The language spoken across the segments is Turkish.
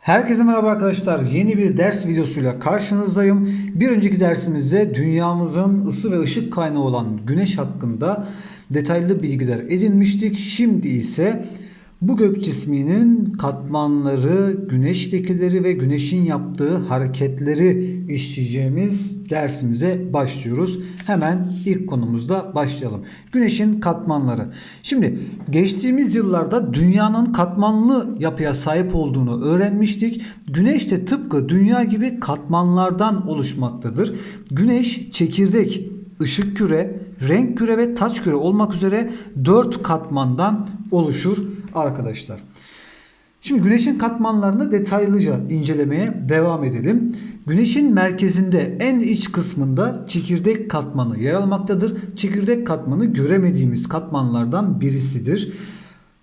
Herkese merhaba arkadaşlar. Yeni bir ders videosuyla karşınızdayım. Bir önceki dersimizde dünyamızın ısı ve ışık kaynağı olan güneş hakkında detaylı bilgiler edinmiştik. Şimdi ise bu gök cisminin katmanları, güneş lekeleri ve güneşin yaptığı hareketleri işleyeceğimiz dersimize başlıyoruz. Hemen ilk konumuzda başlayalım. Güneşin katmanları. Şimdi geçtiğimiz yıllarda dünyanın katmanlı yapıya sahip olduğunu öğrenmiştik. Güneş de tıpkı dünya gibi katmanlardan oluşmaktadır. Güneş çekirdek, ışık küre, renk küre ve taç küre olmak üzere 4 katmandan oluşur arkadaşlar. Şimdi güneşin katmanlarını detaylıca incelemeye devam edelim. Güneşin merkezinde en iç kısmında çekirdek katmanı yer almaktadır. Çekirdek katmanı göremediğimiz katmanlardan birisidir.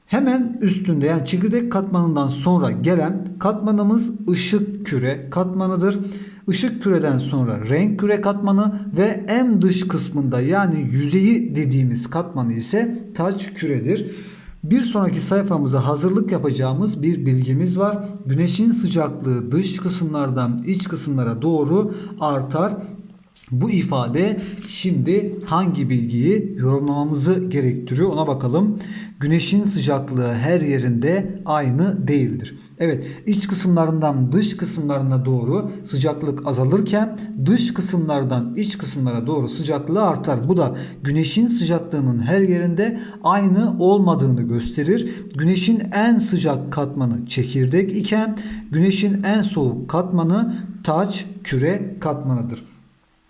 Hemen üstünde yani çekirdek katmanından sonra gelen katmanımız ışık küre katmanıdır. Işık küreden sonra renk küre katmanı ve en dış kısmında yani yüzeyi dediğimiz katmanı ise taç küredir. Bir sonraki sayfamıza hazırlık yapacağımız bir bilgimiz var. Güneşin sıcaklığı dış kısımlardan iç kısımlara doğru artar. Bu ifade şimdi hangi bilgiyi yorumlamamızı gerektiriyor ona bakalım. Güneşin sıcaklığı her yerinde aynı değildir. Evet iç kısımlarından dış kısımlarına doğru sıcaklık azalırken dış kısımlardan iç kısımlara doğru sıcaklığı artar. Bu da güneşin sıcaklığının her yerinde aynı olmadığını gösterir. Güneşin en sıcak katmanı çekirdek iken güneşin en soğuk katmanı taç küre katmanıdır.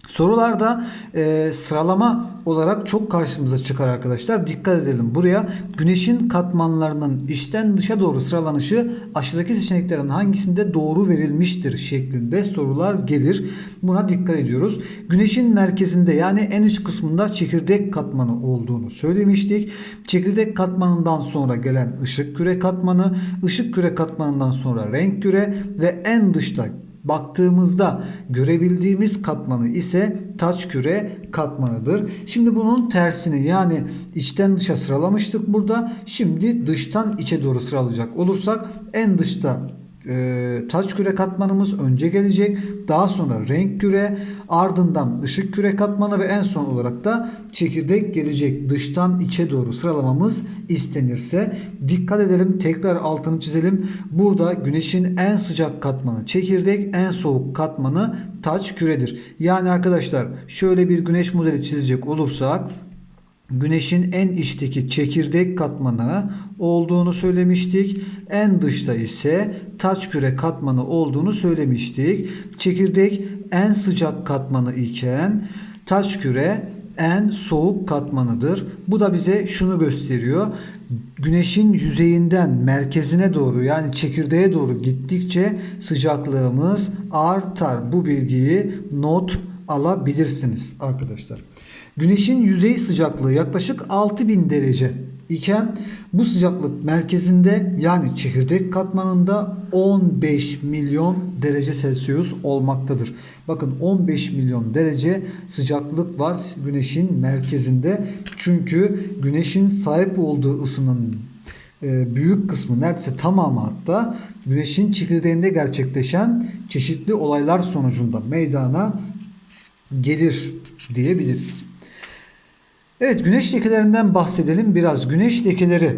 Sorularda e, sıralama olarak çok karşımıza çıkar arkadaşlar. Dikkat edelim buraya. Güneşin katmanlarının içten dışa doğru sıralanışı aşağıdaki seçeneklerin hangisinde doğru verilmiştir şeklinde sorular gelir. Buna dikkat ediyoruz. Güneşin merkezinde yani en iç kısmında çekirdek katmanı olduğunu söylemiştik. Çekirdek katmanından sonra gelen ışık küre katmanı, ışık küre katmanından sonra renk küre ve en dışta baktığımızda görebildiğimiz katmanı ise taç küre katmanıdır. Şimdi bunun tersini yani içten dışa sıralamıştık burada. Şimdi dıştan içe doğru sıralayacak olursak en dışta e, taç küre katmanımız önce gelecek. Daha sonra renk küre, ardından ışık küre katmanı ve en son olarak da çekirdek gelecek. Dıştan içe doğru sıralamamız istenirse dikkat edelim. Tekrar altını çizelim. Burada güneşin en sıcak katmanı çekirdek, en soğuk katmanı taç küredir. Yani arkadaşlar şöyle bir güneş modeli çizecek olursak Güneşin en içteki çekirdek katmanı olduğunu söylemiştik. En dışta ise taç küre katmanı olduğunu söylemiştik. Çekirdek en sıcak katmanı iken taç küre en soğuk katmanıdır. Bu da bize şunu gösteriyor. Güneşin yüzeyinden merkezine doğru yani çekirdeğe doğru gittikçe sıcaklığımız artar. Bu bilgiyi not alabilirsiniz arkadaşlar. Güneşin yüzey sıcaklığı yaklaşık 6000 derece iken bu sıcaklık merkezinde yani çekirdek katmanında 15 milyon derece Celsius olmaktadır. Bakın 15 milyon derece sıcaklık var güneşin merkezinde. Çünkü güneşin sahip olduğu ısının e, büyük kısmı neredeyse tamamı hatta güneşin çekirdeğinde gerçekleşen çeşitli olaylar sonucunda meydana gelir diyebiliriz. Evet güneş lekelerinden bahsedelim biraz. Güneş lekeleri.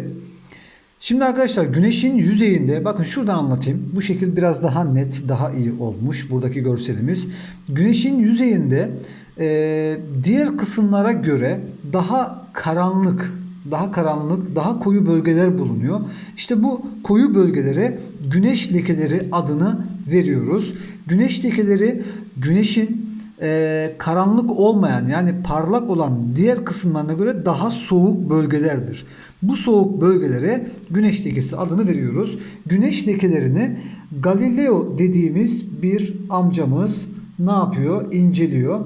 Şimdi arkadaşlar güneşin yüzeyinde bakın şuradan anlatayım. Bu şekil biraz daha net, daha iyi olmuş buradaki görselimiz. Güneşin yüzeyinde e, diğer kısımlara göre daha karanlık, daha karanlık, daha koyu bölgeler bulunuyor. İşte bu koyu bölgelere güneş lekeleri adını veriyoruz. Güneş lekeleri güneşin e, karanlık olmayan yani parlak olan diğer kısımlarına göre daha soğuk bölgelerdir. Bu soğuk bölgelere güneş lekesi adını veriyoruz. Güneş lekelerini Galileo dediğimiz bir amcamız ne yapıyor? İnceliyor.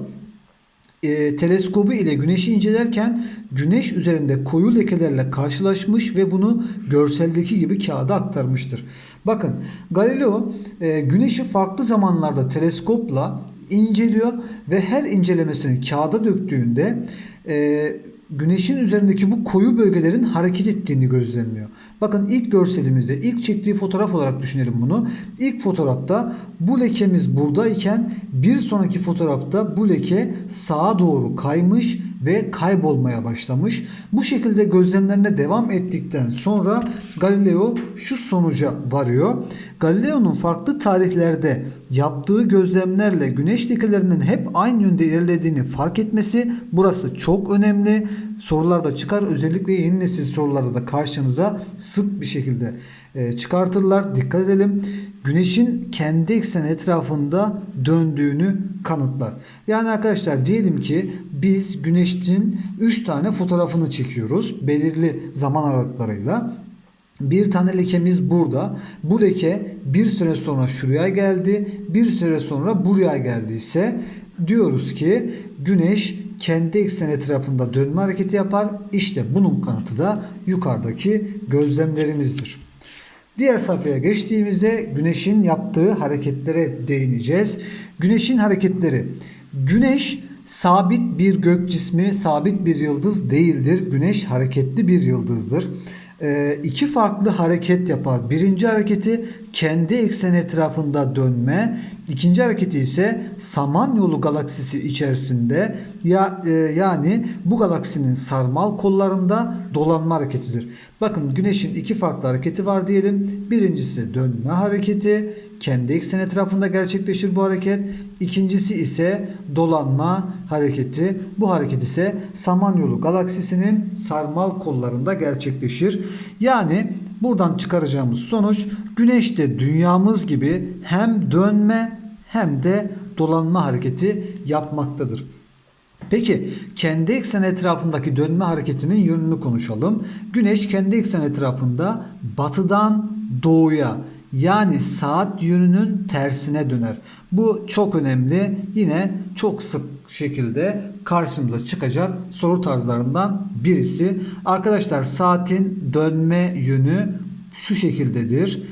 E, teleskobu ile güneşi incelerken güneş üzerinde koyu lekelerle karşılaşmış ve bunu görseldeki gibi kağıda aktarmıştır. Bakın Galileo e, güneşi farklı zamanlarda teleskopla inceliyor ve her incelemesini kağıda döktüğünde e, güneşin üzerindeki bu koyu bölgelerin hareket ettiğini gözlemliyor. Bakın ilk görselimizde ilk çektiği fotoğraf olarak düşünelim bunu. İlk fotoğrafta bu lekemiz buradayken bir sonraki fotoğrafta bu leke sağa doğru kaymış ve kaybolmaya başlamış. Bu şekilde gözlemlerine devam ettikten sonra Galileo şu sonuca varıyor. Galileo'nun farklı tarihlerde yaptığı gözlemlerle güneş lekelerinin hep aynı yönde ilerlediğini fark etmesi burası çok önemli. Sorularda çıkar özellikle yeni nesil sorularda da karşınıza sık bir şekilde e, çıkartırlar. Dikkat edelim. Güneşin kendi ekseni etrafında döndüğünü kanıtlar. Yani arkadaşlar diyelim ki biz güneşin 3 tane fotoğrafını çekiyoruz belirli zaman aralıklarıyla. Bir tane lekemiz burada. Bu leke bir süre sonra şuraya geldi. Bir süre sonra buraya geldiyse diyoruz ki güneş kendi eksen etrafında dönme hareketi yapar. İşte bunun kanıtı da yukarıdaki gözlemlerimizdir. Diğer sayfaya geçtiğimizde güneşin yaptığı hareketlere değineceğiz. Güneşin hareketleri. Güneş sabit bir gök cismi, sabit bir yıldız değildir. Güneş hareketli bir yıldızdır. Ee, iki farklı hareket yapar. Birinci hareketi kendi ekseni etrafında dönme. İkinci hareketi ise Samanyolu galaksisi içerisinde ya e, yani bu galaksinin sarmal kollarında dolanma hareketidir. Bakın Güneş'in iki farklı hareketi var diyelim. Birincisi dönme hareketi. Kendi eksen etrafında gerçekleşir bu hareket. İkincisi ise dolanma hareketi. Bu hareket ise Samanyolu galaksisinin sarmal kollarında gerçekleşir. Yani buradan çıkaracağımız sonuç Güneş de dünyamız gibi hem dönme hem de dolanma hareketi yapmaktadır. Peki kendi eksen etrafındaki dönme hareketinin yönünü konuşalım. Güneş kendi eksen etrafında batıdan doğuya yani saat yönünün tersine döner. Bu çok önemli. Yine çok sık şekilde karşımıza çıkacak soru tarzlarından birisi. Arkadaşlar saatin dönme yönü şu şekildedir.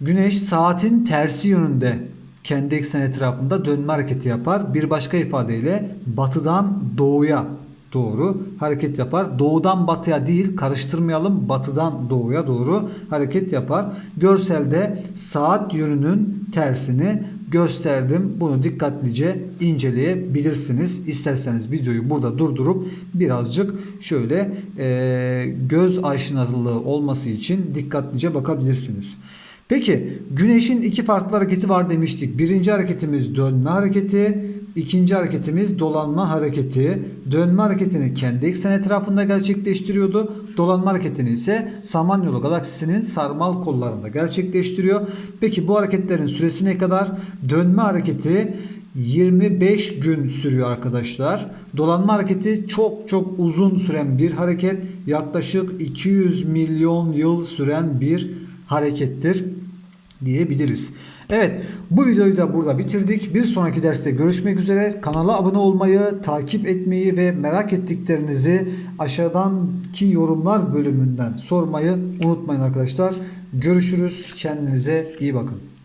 Güneş saatin tersi yönünde kendi eksen etrafında dönme hareketi yapar. Bir başka ifadeyle batıdan doğuya doğru hareket yapar. Doğudan batıya değil karıştırmayalım. Batıdan doğuya doğru hareket yapar. Görselde saat yönünün tersini gösterdim. Bunu dikkatlice inceleyebilirsiniz. İsterseniz videoyu burada durdurup birazcık şöyle e, göz aşinalığı olması için dikkatlice bakabilirsiniz. Peki güneşin iki farklı hareketi var demiştik. Birinci hareketimiz dönme hareketi, ikinci hareketimiz dolanma hareketi. Dönme hareketini kendi eksen etrafında gerçekleştiriyordu. Dolanma hareketini ise Samanyolu galaksisinin sarmal kollarında gerçekleştiriyor. Peki bu hareketlerin süresi ne kadar? Dönme hareketi 25 gün sürüyor arkadaşlar. Dolanma hareketi çok çok uzun süren bir hareket. Yaklaşık 200 milyon yıl süren bir harekettir diyebiliriz. Evet bu videoyu da burada bitirdik. Bir sonraki derste görüşmek üzere. Kanala abone olmayı, takip etmeyi ve merak ettiklerinizi aşağıdaki yorumlar bölümünden sormayı unutmayın arkadaşlar. Görüşürüz. Kendinize iyi bakın.